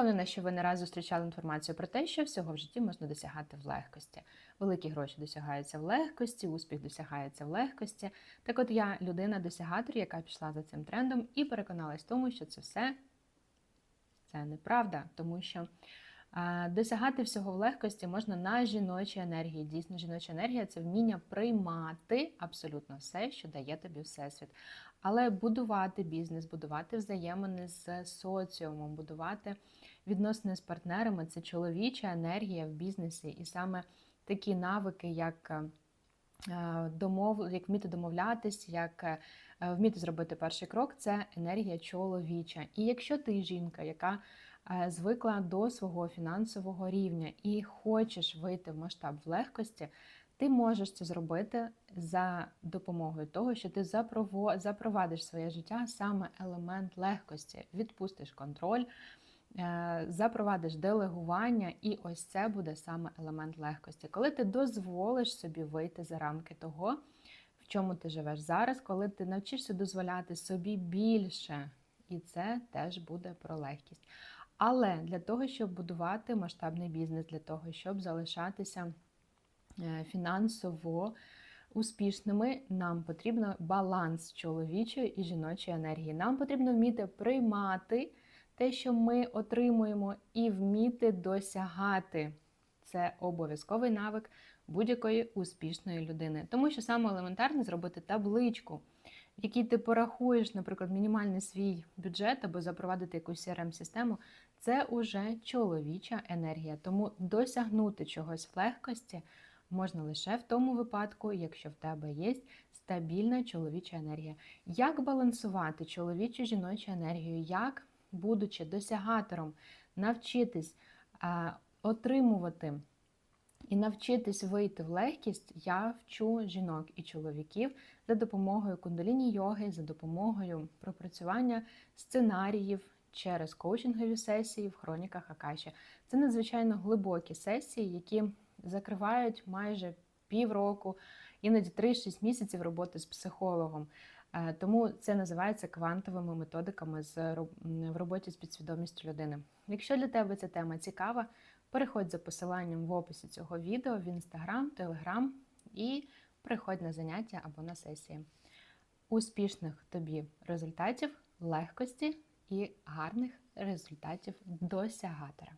Впевнена, що ви не раз зустрічали інформацію про те, що всього в житті можна досягати в легкості. Великі гроші досягаються в легкості, успіх досягається в легкості. Так от я людина-досягатор, яка пішла за цим трендом і переконалась в тому, що це все це неправда, тому що досягати всього в легкості можна на жіночій енергії. Дійсно, жіноча енергія це вміння приймати абсолютно все, що дає тобі всесвіт. Але будувати бізнес, будувати взаємини з соціумом, будувати відносини з партнерами це чоловіча енергія в бізнесі, і саме такі навики, як е, домов, як вміти домовлятись, як е, вміти зробити перший крок, це енергія чоловіча. І якщо ти жінка, яка е, звикла до свого фінансового рівня і хочеш вийти в масштаб в легкості, ти можеш це зробити за допомогою того, що ти запровадиш своє життя саме елемент легкості, відпустиш контроль, е, запровадиш делегування, і ось це буде саме елемент легкості. Коли ти дозволиш собі вийти за рамки того, в чому ти живеш зараз, коли ти навчишся дозволяти собі більше, і це теж буде про легкість. Але для того, щоб будувати масштабний бізнес, для того, щоб залишатися Е, фінансово успішними, нам потрібно баланс чоловічої і жіночої енергії. Нам потрібно вміти приймати те, що ми отримуємо, і вміти досягати. Це обов'язковий навик будь-якої успішної людини. Тому що саме елементарне зробити табличку, в якій ти порахуєш, наприклад, мінімальний свій бюджет або запровадити якусь crm систему це уже чоловіча енергія. Тому досягнути чогось в легкості можна лише в тому випадку, якщо в тебе є стабільна чоловіча енергія. Як балансувати чоловічу жіночу енергію, як, будучи досягатором, навчитись отримувати і навчитись вийти в легкість, я вчу жінок і чоловіків за допомогою кундаліні йоги, за допомогою пропрацювання сценаріїв. Через коучингові сесії в хроніках Акаші. Це надзвичайно глибокі сесії, які закривають майже півроку, іноді 3-6 місяців роботи з психологом. Е, тому це називається квантовими методиками в роботі з підсвідомістю людини. Якщо для тебе ця тема цікава, переходь за посиланням в описі цього відео в інстаграм, телеграм і приходь на заняття або на сесії. Успішних тобі результатів, легкості і гарних результатів досягатора.